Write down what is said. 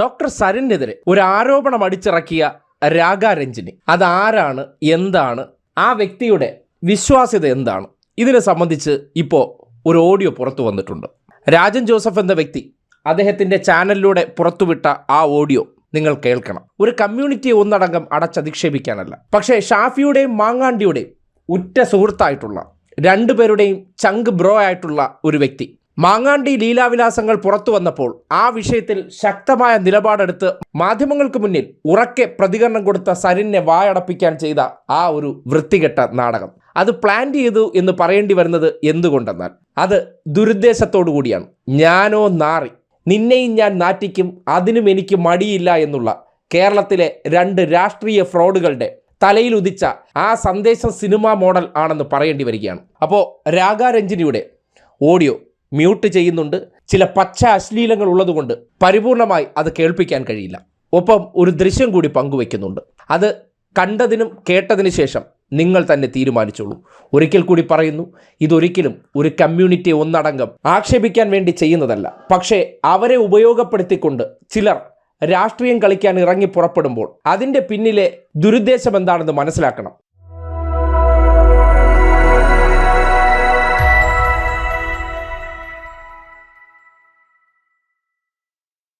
Doctor സരനെതിരെ ഒരു ആരോപണം അടിച്ചിറക്കിയ രാഗ രഞ്ജിനി അതാരാണ്? എന്താണ്? ആ വ്യക്തിയുടെ വിശ്വാസ്യത എന്താണ്? ഇതിനെ സംബന്ധിച്ച് ഇപ്പോൾ ഒരു ഓഡിയോ പുറത്തു വന്നിട്ടുണ്ട്. രാജൻ ജോസഫ് എന്ന വ്യക്തി അദ്ദേഹത്തിന്റെ ചാനലിലൂടെ പുറത്തുവിട്ട ആ ഓഡിയോ നിങ്ങൾ കേൾക്കണം. ഒരു കമ്മ്യൂണിറ്റിയെ ഒന്നടങ്കം അടച്ചധിക്ഷേപിക്കാനല്ല. പക്ഷേ ഷാഫിയുടെയും മാങ്ങാണ്ടിയുടെയും ഉറ്റ സുഹൃത്തായിട്ടുള്ള രണ്ടുപേരുടെയും ചങ്ക് ബ്രോ ആയിട്ടുള്ള ഒരു വ്യക്തി മാങ്ങാണ്ടി ലീലാവിലാസങ്ങൾ പുറത്തു വന്നപ്പോൾ ആ വിഷയത്തിൽ ശക്തമായ നിലപാടെടുത്ത് മാധ്യമങ്ങൾക്ക് മുന്നിൽ ഉറക്കെ പ്രതികരണം കൊടുത്ത സരിനെ വായടപ്പിക്കാൻ ചെയ്ത ആ ഒരു വൃത്തികെട്ട നാടകം. അത് പ്ലാൻ ചെയ്തു എന്ന് പറയേണ്ടി വരുന്നത് എന്തുകൊണ്ടെന്നാൽ അത് ദുരുദ്ദേശത്തോടു കൂടിയാണ്. ഞാനോ നാറി നിന്നെയും ഞാൻ നാറ്റിക്കും അതിനും എനിക്ക് മടിയില്ല എന്നുള്ള കേരളത്തിലെ രണ്ട് രാഷ്ട്രീയ ഫ്രോഡുകളുടെ തലയിൽ ഉദിച്ച ആ സന്ദേശം സിനിമാ മോഡൽ ആണെന്ന് പറയേണ്ടി വരികയാണ്. അപ്പോൾ രാഗാരഞ്ജിനിയുടെ ഓഡിയോ മ്യൂട്ട് ചെയ്യുന്നുണ്ട്. ചില പച്ച അശ്ലീലങ്ങൾ ഉള്ളതുകൊണ്ട് പരിപൂർണമായി അത് കേൾപ്പിക്കാൻ കഴിയില്ല. ഒപ്പം ഒരു ദൃശ്യം കൂടി പങ്കുവെക്കുന്നുണ്ട്. അത് കണ്ടതിനും കേട്ടതിനു ശേഷം നിങ്ങൾ തന്നെ തീരുമാനിച്ചോളൂ. ഒരിക്കൽ കൂടി പറയുന്നു ഇതൊരിക്കലും ഒരു കമ്മ്യൂണിറ്റി ഒന്നടങ്കം ആക്ഷേപിക്കാൻ വേണ്ടി ചെയ്യുന്നതല്ല. പക്ഷേ അവരെ ഉപയോഗപ്പെടുത്തിക്കൊണ്ട് ചിലർ രാഷ്ട്രീയം കളിക്കാൻ ഇറങ്ങി പുറപ്പെടുമ്പോൾ അതിന്റെ പിന്നിലെ ദുരുദ്ദേശം എന്താണെന്ന് മനസ്സിലാക്കണം.